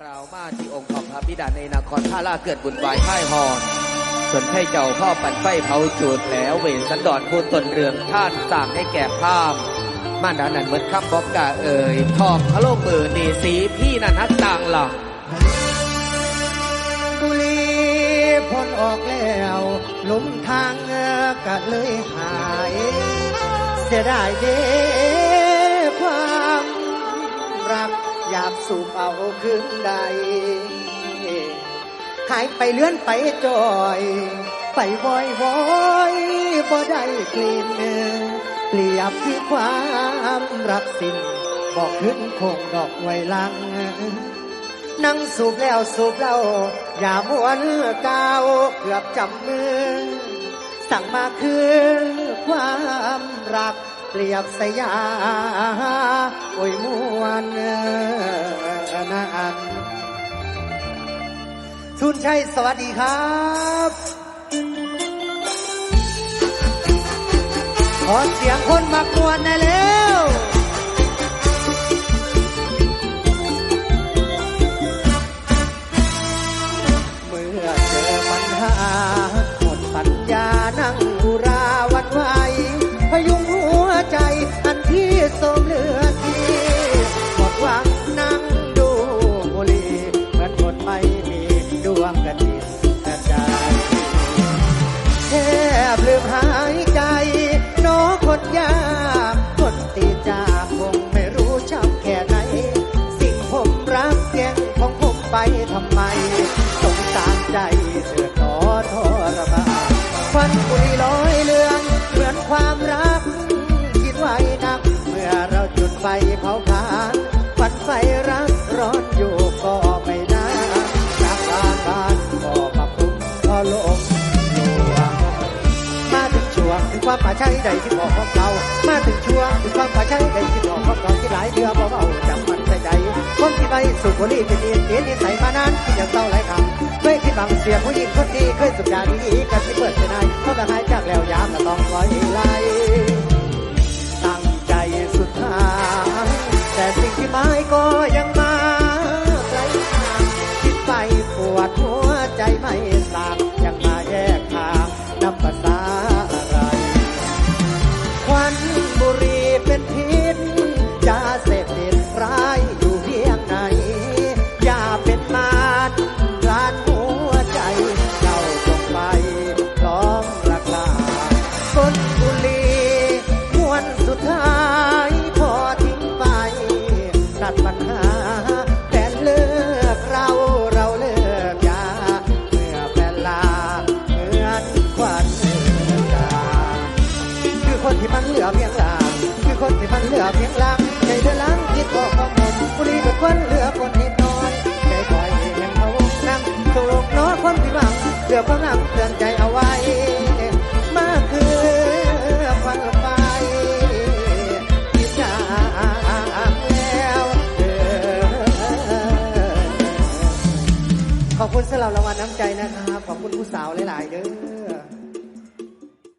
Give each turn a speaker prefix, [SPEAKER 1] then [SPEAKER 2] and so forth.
[SPEAKER 1] กล่าวมาที่องค์ของพระบิดาในนครท่าลาเกิดบุญวายค่ายหอนส่วนให้เจ้าพ่อปั่นไฟเผาจูดแล้วเวรสันดอนพูดตนเรืองท่านสั่งให้แก่ภาพมาดานันเหมือนคำบอกกาเอ่ยทองพะโลกมือนีสีพี่นันฮัตต่างหลัง
[SPEAKER 2] บุรีพ้นออกแล้วหลุมทางกะเลยหาย เสียดายเด้ อยากสูบเอาคืนใด หายไปเลื่อนไปจอย ไปวอยวอยบ่ได้กลิ่นเปรียบที่ความรักสิ้นบอกขึ้นคงดอกไว้ลัง นั่งสูบแล้วสูบเล่าอย่ามัวเนื้อกาวเกือบจำมือ สั่งมาคือความรัก เปรียบสยาโอ้ยมวนนานทุนชัยสวัสดีครับขอเสียงคนมากวนได้แล้ว ไปทำไม สงสารใจเสือขอทรมานควันบุหรีลอยเลือนเหมือนความรัก คิดไว้นัก เมื่อเราจุดไฟเผาผลาญควันไฟรักร้อนอยู่ก็ไม่นานรักอาการก็มาคุ้มพอลมลวงมาถึงช่วงถึงความป่าใชัยใดที่บอกของเก่ามาถึงช่วงถึงความป่าใชัยใดที่บอกของเก่าที่หลายเดือเบาๆจำมันใส่ใจคนที่ไปสุขบุรีเป็นเอ็นเอ็นนิสัยมานานที่ยังเศร้าหลายคำเคยคิดหวังเสียด หญิงคนดีเค ห่งเขานั่งสูกน้อคนที่บังเหลือความหลังเตือนใจ ขอบคุณสำหรับรางวัลน้ำใจนะครับ ขอบคุณผู้สาวหลาย ๆ เด้อ